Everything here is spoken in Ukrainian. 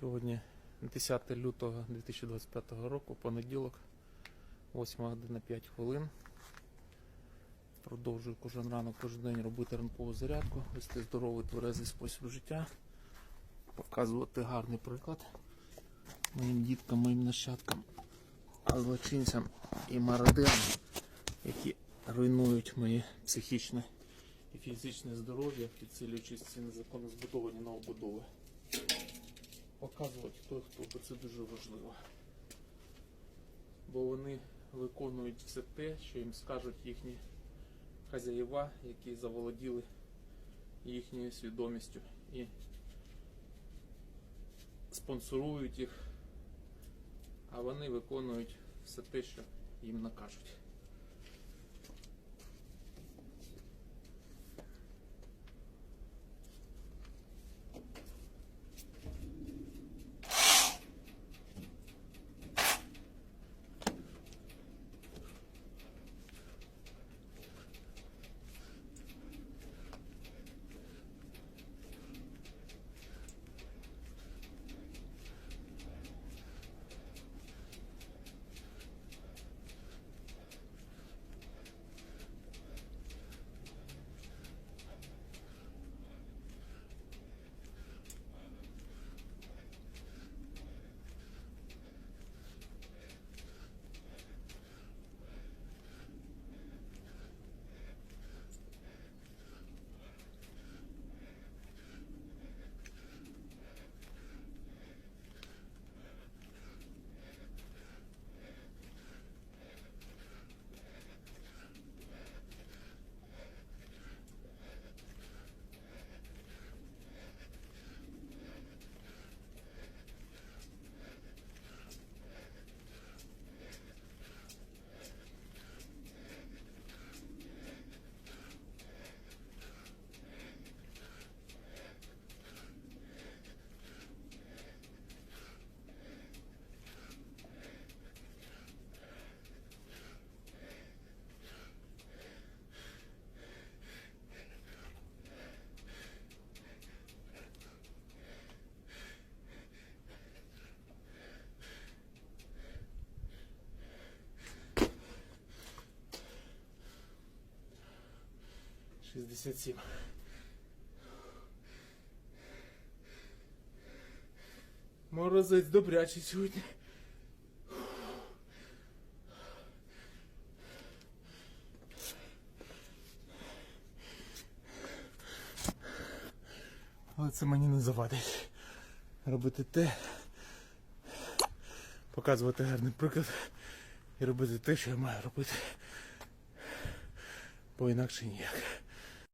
Сьогодні 10 лютого 2025 року, понеділок, 8 година 5 хвилин. Продовжую кожен ранок, кожен день робити ранкову зарядку, вести здоровий тверезий спосіб життя, показувати гарний приклад моїм діткам, моїм нащадкам, злочинцям і мародерам, які руйнують моє психічне і фізичне здоров'я, підсилюючи ці незаконно збудовані новобудови показувати хто хто, бо це дуже важливо. Бо вони виконують все те, що їм скажуть їхні хазяїва, які заволоділи їхньою свідомістю і спонсорують їх, а вони виконують все те, що їм накажуть. Шістдесят сім. Морозець добрячий сьогодні. Але це мені не завадить. Робити те, показувати гарний приклад і робити те, що я маю робити. Бо інакше ніяк.